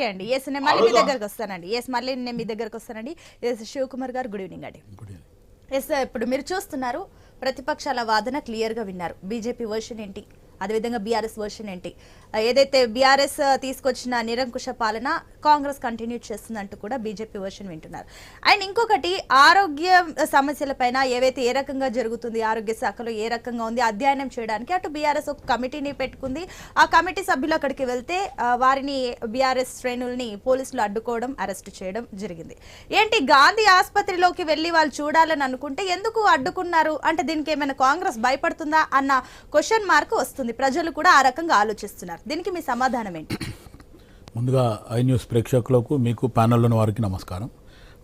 Okay అండి. Yes నేను మళ్ళీ మీ దగ్గరకు వస్తానండి. ఎస్ మళ్ళీ నేను మీ దగ్గరకు వస్తానండి. ఎస్ శివకుమార్ గారు గుడ్ ఈవినింగ్ అండి. ఎస్ ఇప్పుడు మీరు చూస్తున్నారు ప్రతిపక్షాల వాదన క్లియర్గా విన్నారు. బీజేపీ వర్షన్ ఏంటి? అదేవిధంగా బీఆర్ఎస్ వర్షన్ ఏంటి? ఏదైతే బీఆర్ఎస్ తీసుకొచ్చిన నిరంకుశ పాలన కాంగ్రెస్ కంటిన్యూ చేస్తుందంటూ కూడా బీజేపీ వర్షన్ వింటున్నారు. అండ్ ఇంకొకటి ఆరోగ్య సమస్యలపైన ఏవైతే ఏ రకంగా జరుగుతుంది ఆరోగ్య శాఖలో ఏ రకంగా ఉంది అధ్యయనం చేయడానికి అటు బీఆర్ఎస్ ఒక కమిటీని పెట్టుకుంది. ఆ కమిటీ సభ్యులు అక్కడికి వెళ్తే వారిని బీఆర్ఎస్ శ్రేణుల్ని పోలీసులు అడ్డుకోవడం అరెస్ట్ చేయడం జరిగింది. ఏంటి గాంధీ ఆసుపత్రిలోకి వెళ్ళి వాళ్ళు చూడాలని అనుకుంటే ఎందుకు అడ్డుకున్నారు? అంటే దీనికి ఏమైనా కాంగ్రెస్ భయపడుతుందా? అన్న క్వశ్చన్ మార్క్ వస్తుంది. ప్రజలు కూడా ఆ రకంగా ఆలోచిస్తున్నారు. దీనికి మీ సమాధానం ఏంటి? ముందుగా ఐ న్యూస్ ప్రేక్షకులకు మీకు ప్యానల్లోని వారికి నమస్కారం.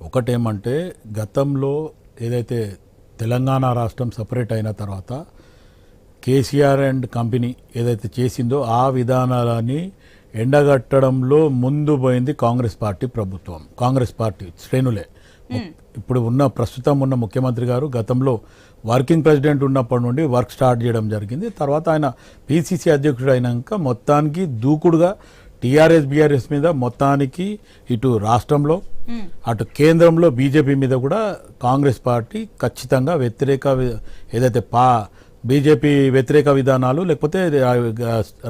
ఒకటేమంటే గతంలో ఏదైతే తెలంగాణ రాష్ట్రం సపరేట్ అయిన తర్వాత కేసీఆర్ అండ్ కంపెనీ ఏదైతే చేసిందో ఆ విధానాలని ఎండగట్టడంలో ముందు పోయింది కాంగ్రెస్ పార్టీ ప్రభుత్వం. కాంగ్రెస్ పార్టీ శ్రేణులే. ఇప్పుడు ఉన్న ప్రస్తుతం ఉన్న ముఖ్యమంత్రి గారు గతంలో వర్కింగ్ ప్రెసిడెంట్ ఉన్నప్పటి నుండి వర్క్ స్టార్ట్ చేయడం జరిగింది. తర్వాత ఆయన పిసిసి అధ్యక్షుడు అయినాక మొత్తానికి దూకుడుగా టీఆర్ఎస్ బీఆర్ఎస్ మీద మొత్తానికి ఇటు రాష్ట్రంలో అటు కేంద్రంలో బీజేపీ మీద కూడా కాంగ్రెస్ పార్టీ ఖచ్చితంగా వ్యతిరేక ఏదైతే పా బీజేపీ వ్యతిరేక విధానాలు లేకపోతే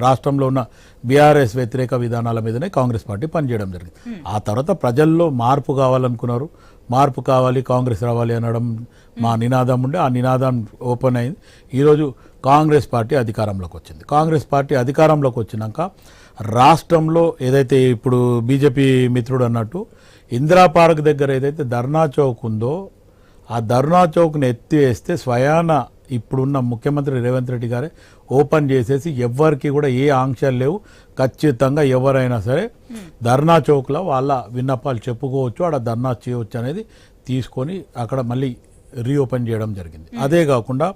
రాష్ట్రంలో ఉన్న బీఆర్ఎస్ వ్యతిరేక విధానాల మీదనే కాంగ్రెస్ పార్టీ పనిచేయడం జరిగింది. ఆ తర్వాత ప్రజల్లో మార్పు కావాలనుకున్నారు. మార్పు కావాలి కాంగ్రెస్ రావాలి అనడం మా నినాదం ఉండే ఆ నినాదం ఓపెన్ అయింది. ఈరోజు కాంగ్రెస్ పార్టీ అధికారంలోకి వచ్చింది. కాంగ్రెస్ పార్టీ అధికారంలోకి వచ్చినాక రాష్ట్రంలో ఏదైతే ఇప్పుడు బీజేపీ మిత్రుడు అన్నట్టు ఇందిరా పార్క్ దగ్గర ఏదైతే ధర్నా చౌక్ ఉందో ఆ ధర్నా చౌక్ని ఎత్తివేస్తే స్వయాన ఇప్పుడున్న ముఖ్యమంత్రి రేవంత్ రెడ్డి గారే ఓపెన్ చేసేసి ఎవ్వరికి కూడా ఏ ఆంక్షలు లేవు. ఖచ్చితంగా ఎవరైనా సరే ధర్నా చౌక్లో వాళ్ళ విన్నపాలు చెప్పుకోవచ్చు ఆడ ధర్నా చేయవచ్చు అనేది తీసుకొని అక్కడ మళ్ళీ రీఓపెన్ చేయడం జరిగింది. అదే కాకుండా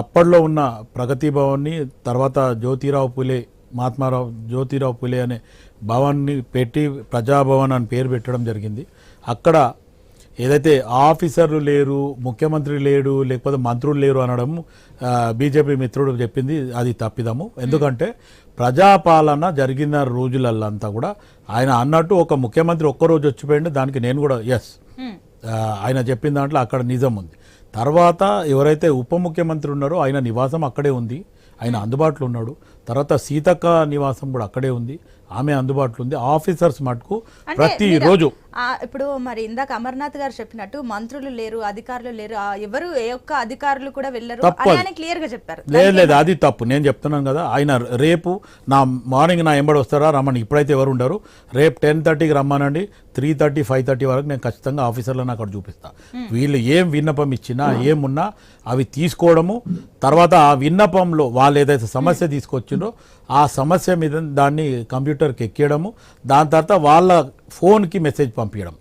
అప్పట్లో ఉన్న ప్రగతి భవన్ని తర్వాత జ్యోతిరావు పులే మహాత్మారావు జ్యోతిరావు పులే అనే భవన్ని పెట్టి ప్రజాభవన్ అని పేరు పెట్టడం జరిగింది. అక్కడ ఏదైతే ఆఫీసర్లు లేరు ముఖ్యమంత్రి లేడు లేకపోతే మంత్రులు లేరు అనడం బీజేపీ మిత్రుడు చెప్పింది అది తప్పిదము. ఎందుకంటే ప్రజాపాలన జరిగిన రోజులల్లంతా కూడా ఆయన అన్నట్టు ఒక ముఖ్యమంత్రి ఒక్కరోజు వచ్చిపోయింది దానికి నేను కూడా ఎస్ ఆయన చెప్పిన దాంట్లో అక్కడ నిజం ఉంది. తర్వాత ఎవరైతే ఉప ముఖ్యమంత్రి ఉన్నారో ఆయన నివాసం అక్కడే ఉంది. ఆయన అందుబాటులో ఉన్నాడు. తర్వాత సీతక్క నివాసం కూడా అక్కడే ఉంది. ఆమె అందుబాటులో ఉంది. ఆఫీసర్స్ మటుకు మీరు- ఆ, ఇప్పుడు మరి ఇందాక అమర్నాథ్ గారు చెప్పినట్టు మంత్రులు లేరు అధికారులు లేరు. ఎవరు ఏ ఒక్క అధికారులు కూడా వెళ్ళరు క్లియర్గా చెప్పారు. లేదు లేదు అది తప్పు. నేను చెప్తున్నాను కదా ఆయన రేపు నా మార్నింగ్ నా ఎంబడి వస్తారా రమ్మని. ఇప్పుడైతే ఎవరు ఉండరు. రేపు టెన్ థర్టీకి రమ్మనండి. త్రీ థర్టీ ఫైవ్ థర్టీ వరకు నేను ఖచ్చితంగా ఆఫీసర్లను అక్కడ చూపిస్తా. వీళ్ళు ఏం విన్నపం ఇచ్చినా ఏమున్నా అవి తీసుకోవడము. తర్వాత ఆ విన్నపంలో వాళ్ళు ఏదైతే సమస్య తీసుకొచ్చిండ్రో ఆ సమస్య మీద దాన్ని కంప్యూటర్కి ఎక్కేయడము దాని తర్వాత వాళ్ళ ఫోన్కి మెసేజ్ పంపించడం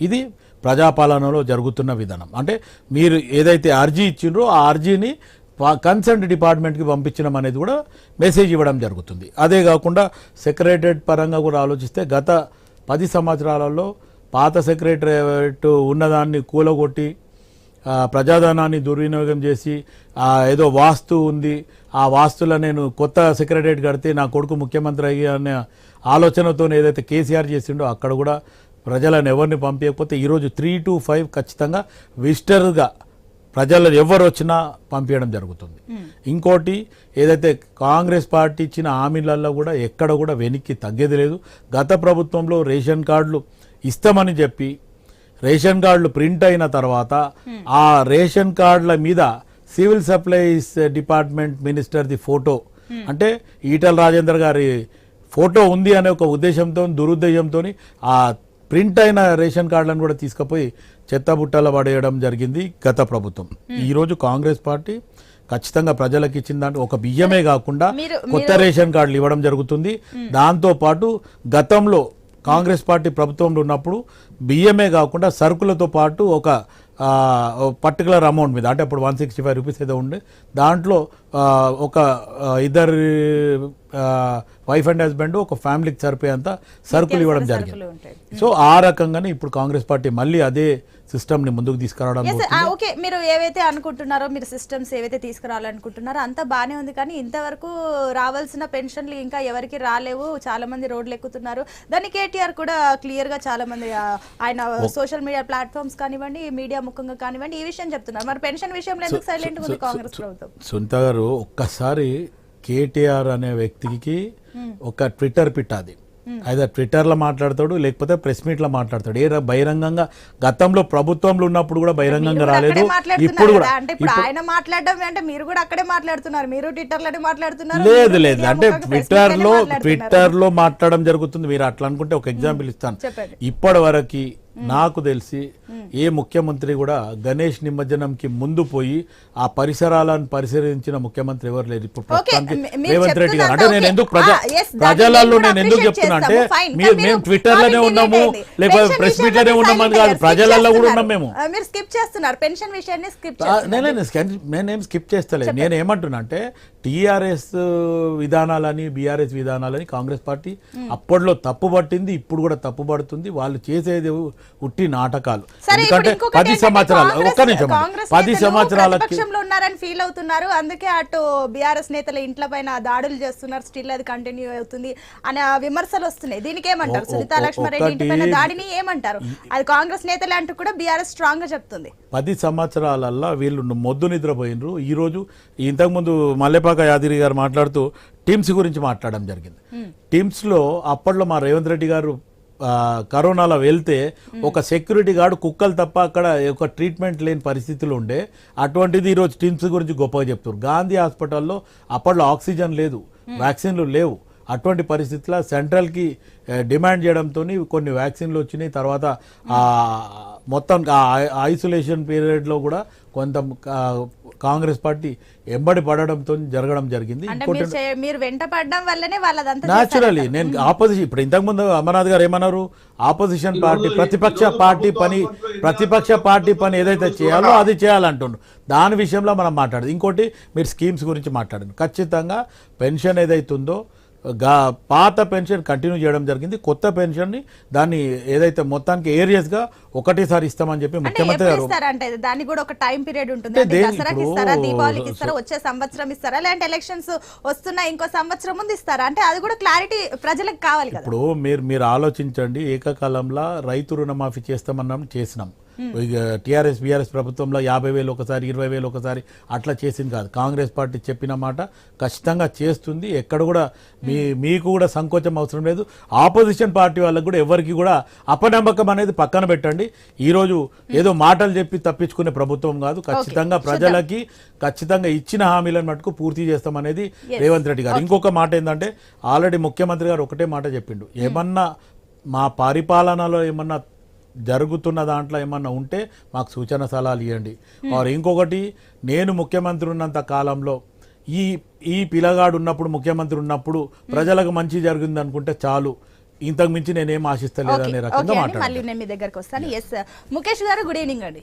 ఇది ప్రజాపాలనలో జరుగుతున్న విధానం. అంటే మీరు ఏదైతే అర్జీ ఇచ్చిండ్రో ఆ అర్జీని కన్సర్న్ డిపార్ట్మెంట్కి పంపించడం అనేది కూడా మెసేజ్ ఇవ్వడం జరుగుతుంది. అదే కాకుండా సెక్రటరేట్ పరంగా కూడా ఆలోచిస్తే గత పది సంవత్సరాలలో పాత సెక్రటరేట్ ఉన్నదాన్ని కూలగొట్టి ప్రజాధనాన్ని దుర్వినియోగం చేసి ఏదో వాస్తు ఉంది. ఆ వాస్తులో నేను కొత్త సెక్రటరేట్ కడితే నా కొడుకు ముఖ్యమంత్రి అయ్యి అనే ఆలోచనతో ఏదైతే కేసీఆర్ చేసిండో అక్కడ కూడా ప్రజలను ఎవరిని పంపించకపోతే ఈరోజు త్రీ టు ఫైవ్ ఖచ్చితంగా విజిటర్గా ప్రజలు ఎవరు వచ్చినా పంపించడం జరుగుతుంది. ఇంకోటి ఏదైతే కాంగ్రెస్ పార్టీ ఇచ్చిన హామీలలో కూడా ఎక్కడ కూడా వెనక్కి తగ్గేది లేదు. గత ప్రభుత్వంలో రేషన్ కార్డులు ఇస్తామని చెప్పి రేషన్ కార్డులు ప్రింట్ అయిన తర్వాత ఆ రేషన్ కార్డుల మీద సివిల్ సప్లైస్ డిపార్ట్మెంట్ మినిస్టర్ది ఫోటో. అంటే ఈటల రాజేందర్ గారి ఫోటో ఉంది అనే ఒక ఉద్దేశంతో దురుద్దేశంతో ఆ ప్రింట్ అయిన రేషన్ కార్డులను కూడా తీసుకుపోయి చెత్త బుట్టలో పడేయడం జరిగింది గత ప్రభుత్వం. ఈరోజు కాంగ్రెస్ పార్టీ ఖచ్చితంగా ప్రజలకు ఇచ్చిన దాంట్లో ఒక బియ్యమే కాకుండా కొత్త రేషన్ కార్డులు ఇవ్వడం జరుగుతుంది. దాంతో పాటు గతంలో కాంగ్రెస్ పార్టీ ప్రభుత్వంలో ఉన్నప్పుడు బియ్యమే కాకుండా సరుకులతో పాటు ఒక పర్టికులర్ అమౌంట్ మీద అంటే అప్పుడు వన్ సిక్స్టీ ఫైవ్ రూపీస్ ఏదో ఉండే దాంట్లో ఒక ఇద్దరు వైఫ్ అండ్ హస్బెండ్ ఒక ఫ్యామిలీకి సరిపోయేంత సరుకులు ఇవ్వడం జరిగింది. సో ఆ రకంగానే ఇప్పుడు కాంగ్రెస్ పార్టీ మళ్ళీ అదే సిస్టమ్ని ముందుకు తీసుకురావడం ఓకే మీరు ఏవైతే అనుకుంటున్నారో మీరు సిస్టమ్స్ ఏవైతే తీసుకురావాలనుకుంటున్నారో అంతా బానే ఉంది. కానీ ఇంతవరకు రావాల్సిన పెన్షన్లు ఇంకా ఎవరికి రాలేవు. చాలా మంది రోడ్లు ఎక్కుతున్నారు. దాన్ని కేటీఆర్ కూడా క్లియర్గా చాలా మంది ఆయన సోషల్ మీడియా ప్లాట్ఫామ్స్ కానివ్వండి మీడియా ముఖంగా కానివ్వండి ఈ విషయం చెప్తున్నారు. మరి పెన్షన్ విషయంలో ఎందుకు సైలెంట్ ఉంది కాంగ్రెస్ ప్రభుత్వం? సునీత గారు ఒక్కసారి కేటీఆర్ అనే వ్యక్తికి ఒక ట్విట్టర్ పిట్ అది. అయితే ట్విట్టర్లో మాట్లాడతాడు లేకపోతే ప్రెస్ మీట్లో మాట్లాడతాడు. ఏ బహిరంగంగా గతంలో ప్రభుత్వంలో ఉన్నప్పుడు కూడా బహిరంగంగా రాలేదు ఇప్పుడు కూడా. అంటే ఇప్పుడు ఆయన మాట్లాడడం అంటే మీరు కూడా అక్కడే మాట్లాడుతున్నారు. మీరు ట్విట్టర్లోనే మాట్లాడుతున్నారు లేదు లేదు. అంటే ముఖంగా ట్విట్టర్ Facebook లో లోనే మాట్లాడుతున్నారు. ట్విట్టర్లో మాట్లాడడం జరుగుతుంది. మీరు అట్లా అనుకుంటే ఒక ఎగ్జాంపుల్ ఇస్తాను. ఇప్పటి వరకు నాకు తెలిసి ఏ ముఖ్యమంత్రి కూడా గణేష్ నిమజ్జనంకి ముందు పోయి ఆ పరిసరాలను పరిశీలించిన ముఖ్యమంత్రి ఎవరు లేరు ఇప్పుడు ప్రస్తుతానికి రేవంత్ రెడ్డి గారు అంటే నేను. ఎందుకు ప్రజ yes, దాన్ని ప్రజలలో నేను ఎందుకు చెప్తున్నా అంటే. మీరు మేము ట్విట్టర్లోనే ఉన్నాము. లేకపోతే ప్రెస్ మీట్లోనే ఉన్నామని కాదు ప్రజలలో కూడా. ఉన్నాం మేము మీరు స్కిప్ చేస్తున్నారు పెన్షన్ విషయాన్ని స్కిప్ స్కాన్- నేనేం స్కిప్ చేస్తలేదు నేను ఏమంటున్నా అంటే టీఆర్ఎస్ విధానాలని బీఆర్ఎస్ విధానాలని కాంగ్రెస్ పార్టీ అప్పట్లో తప్పు పట్టింది ఇప్పుడు కూడా తప్పు పడుతుంది. వాళ్ళు చేసేది ఉట్టి నాటకాలు. ఎందుకంటే పది సంవత్సరాలు ఒక్క నిమిషం పది ప్రతిపక్షంలో ఉన్నారని ఫీల్ అవుతున్నారు. అందుకే అటు బీఆర్ఎస్ నేతల ఇంట్ల పైన దాడులు చేస్తున్నారు. స్టిల్ అది కంటిన్యూ అవుతుంది అనే విమర్శలు వస్తున్నాయి. దీనికి ఏమంటారు? సునీతా లక్ష్మారెడ్డి ఇంటి పైన ఒకటి- దాడిని ఏమంటారు? అది కాంగ్రెస్ నేతలే అంటూ కూడా బీఆర్ఎస్ స్ట్రాంగ్గా చెప్తుంది. పది సంవత్సరాలల్లా వీళ్ళు మొద్దు నిద్రపోయినరు. ఈరోజు ఇంతకుముందు మల్లెపాక యాదిరి గారు మాట్లాడుతూ టీమ్స్ గురించి మాట్లాడడం జరిగింది. టీమ్స్లో అప్పట్లో మా రేవంత్ రెడ్డి గారు కరోనాలో వెళ్తే ఒక సెక్యూరిటీ గార్డు కుక్కలు తప్ప అక్కడ ఒక ట్రీట్మెంట్ లేని పరిస్థితులు ఉండే. అటువంటిది ఈరోజు టీమ్స్ గురించి గొప్పగా చెప్తారు గాంధీ హాస్పిటల్లో అప్పట్లో ఆక్సిజన్ లేదు వ్యాక్సిన్లు లేవు. అటువంటి పరిస్థితుల్లో సెంట్రల్కి డిమాండ్ చేయడంతో కొన్ని వ్యాక్సిన్లు వచ్చినాయి. తర్వాత ఆ, మొత్తం ఆ ఐసోలేషన్ పీరియడ్లో కూడా కొంత కాంగ్రెస్ పార్టీ ఎంబడి పడడంతో జరగడం జరిగింది. మీరు చే- మీరు వెంట పడడం వల్లనే వాళ్ళదంతా న్యాచురలీ నేను ఆపోజిషన్ ఇప్పుడు ఇంతకుముందు అమర్నాథ్ గారు ఏమన్నారు? ఆపోజిషన్ పార్టీ ప్రతిపక్ష పార్టీ పని ప్రతిపక్ష పార్టీ పని ఏదైతే చేయాలో అది చేయాలంటుండ్రు దాని విషయంలో మనం మాట్లాడదు. ఇంకోటి మీరు స్కీమ్స్ గురించి మాట్లాడండి. ఖచ్చితంగా పెన్షన్ ఏదైతుందో గా పాత పెన్షన్ కంటిన్యూ చేయడం జరిగింది. కొత్త పెన్షన్ని దాన్ని ఏదైతే మొత్తానికి ఏరియస్గా ఒకటేసారి ఇస్తామని చెప్పి ముఖ్యమంత్రి గారు అంటే దానికి కూడా ఒక టైం పీరియడ్ ఉంటుంది. దసరాకి ఇస్తారా దీపావళికి ఇస్తారా వచ్చే సంవత్సరం ఇస్తారా లేదంటే ఎలక్షన్స్ వస్తున్నా ఇంకో సంవత్సరం ముందు ఇస్తారా? అంటే అది కూడా క్లారిటీ ప్రజలకు కావాలి ఇప్పుడు మీరు మీరు ఆలోచించండి. ఏకకాలంలో రైతు రుణమాఫీ చేస్తామన్నాం చేసినాం. టీఆర్ఎస్ బీఆర్ఎస్ ప్రభుత్వంలో యాభై వేలు ఒకసారి ఇరవై వేలు ఒకసారి అట్లా చేసింది కాదు. కాంగ్రెస్ పార్టీ చెప్పిన మాట ఖచ్చితంగా చేస్తుంది. ఎక్కడ కూడా మీ మీకు కూడా సంకోచం అవసరం లేదు. ఆపోజిషన్ పార్టీ వాళ్ళకి కూడా ఎవరికి కూడా అపనమ్మకం అనేది పక్కన పెట్టండి. ఈరోజు ఏదో మాటలు చెప్పి తప్పించుకునే ప్రభుత్వం కాదు. ఖచ్చితంగా ప్రజలకి ఖచ్చితంగా ఇచ్చిన హామీలను మటుకు పూర్తి చేస్తామనేది రేవంత్ రెడ్డి గారు. ఇంకొక మాట ఏంటంటే ఆల్రెడీ ముఖ్యమంత్రి గారు ఒకటే మాట చెప్పిండు. ఏమన్నా మా పరిపాలనలో ఏమన్నా జరుగుతున్న దాంట్లో ఏమన్నా ఉంటే మాకు సూచన సలహాలు ఇవ్వండి. ఆర్ ఇంకొకటి నేను ముఖ్యమంత్రి ఉన్నంత కాలంలో ఈ ఈ పిల్లగాడు ఉన్నప్పుడు ముఖ్యమంత్రి ఉన్నప్పుడు ప్రజలకు మంచి జరిగింది అనుకుంటే చాలు. ఇంతకు మించి నేనేం ఆశిస్తలేదు అనే రకంగా మాట్లాడారు. మళ్ళీ నేను మీ దగ్గరకు వస్తాను. ఎస్ ముఖేష్ గారు గుడ్ ఈవినింగ్ అండి.